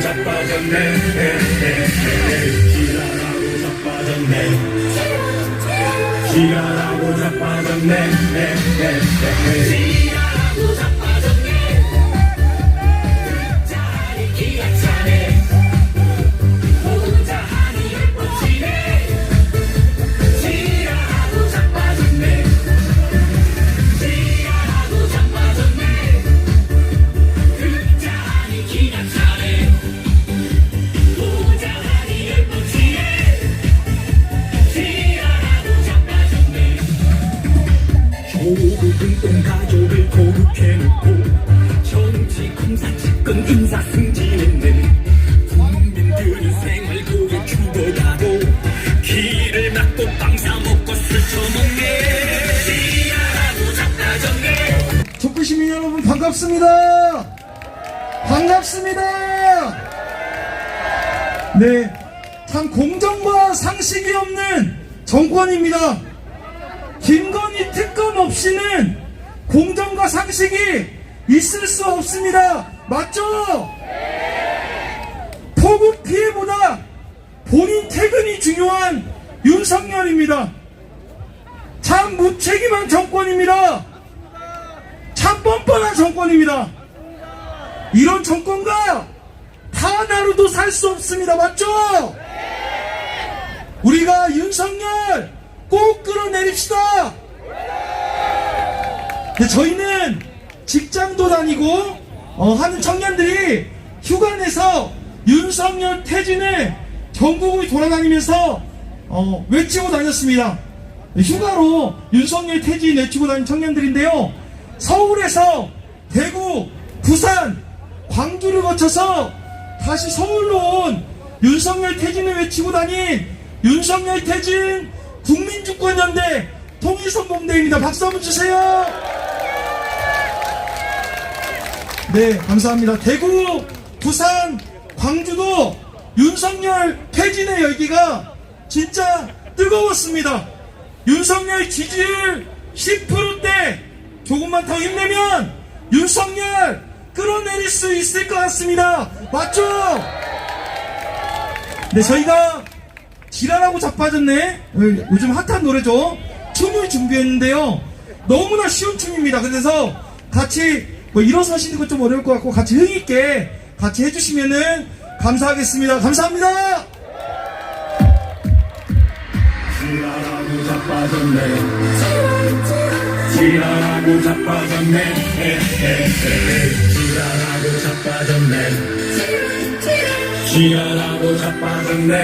자빠졌네. 지랄하고 자빠졌네. 지랄하고 자빠졌네. 지랄하고 국민들이 생활 고에 죽어가고 길을 막고 빵 사먹고 자빠졌네 족구 시민 여러분 반갑습니다. 반갑습니다. 네, 참 공정과 상식이 없는 정권입니다. 김건희 특검 없이는 공정과 상식이 있을 수 없습니다. 맞죠? 본인 퇴근이 중요한 윤석열입니다. 참 무책임한 정권입니다. 참 뻔뻔한 정권입니다. 이런 정권과 하나로도 살 수 없습니다. 맞죠? 우리가 윤석열 꼭 끌어내립시다. 네, 저희는 직장도 다니고 어, 하는 청년들이 휴가 내서 윤석열 퇴진을 전국을 돌아다니면서 어, 외치고 다녔습니다. 네, 휴가로 윤석열 퇴진 외치고 다닌 청년들인데요. 서울에서 대구, 부산, 광주를 거쳐서 다시 서울로 온 윤석열 퇴진을 외치고 다닌 윤석열 퇴진 국민주권연대 통일선봉대입니다. 박수 한번 주세요. 네, 감사합니다. 대구, 부산, 광주도 윤석열 퇴진의 열기가 진짜 뜨거웠습니다. 윤석열 지지율 10%대 조금만 더 힘내면 윤석열 끌어내릴 수 있을 것 같습니다. 맞죠? 네, 저희가 지랄하고 자빠졌네. 요즘 핫한 노래죠. 춤을 준비했는데요. 너무나 쉬운 춤입니다. 그래서 같이 뭐 일어서시는 건 좀 어려울 것 같고 같이 흥있게 같이 해주시면은 감사하겠습니다. 감사합니다. 지랄하고 자빠졌네. 지랄하고 자빠졌네. 지랄하고 자빠졌네. 지랄하고 자빠졌네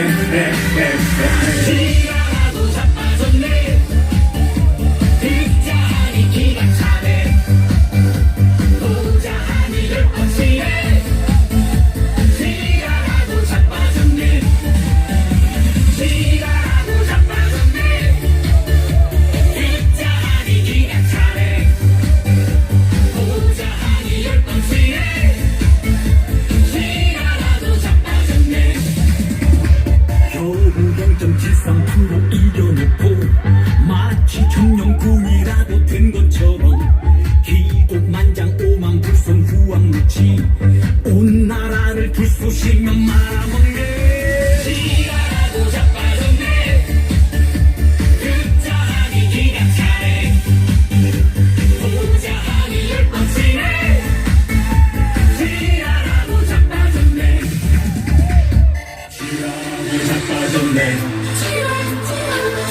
자빠졌네.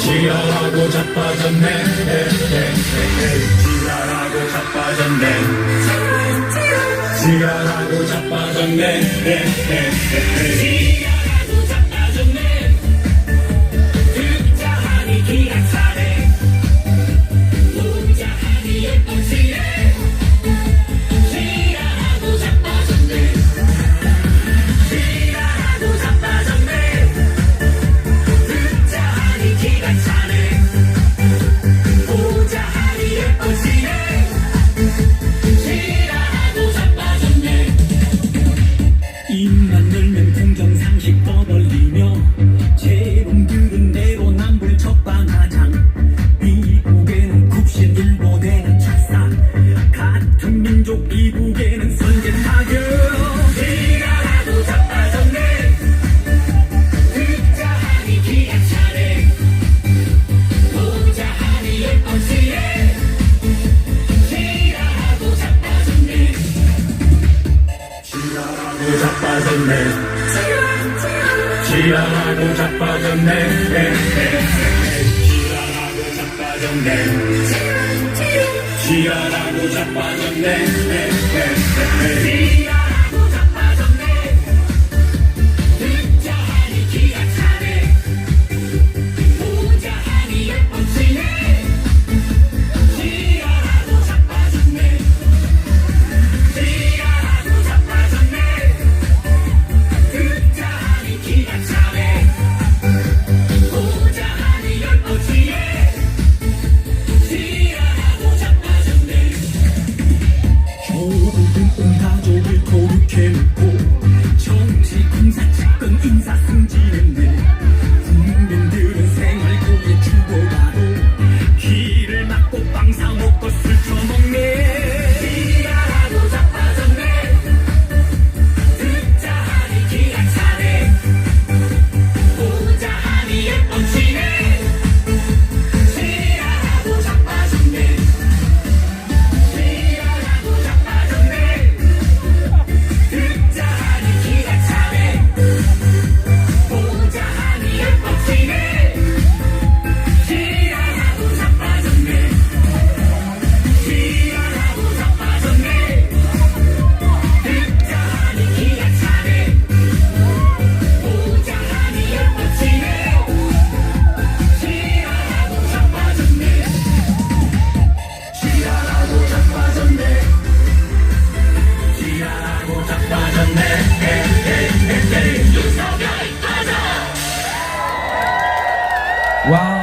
지랄하고 자빠졌네. 지랄하고 자빠졌네. 지랄하고 자빠졌네 지랄하고 자빠졌네. 지랄하고 자빠졌네. 지랄하고 자빠졌네. 지랄하고 자빠졌네. Wow.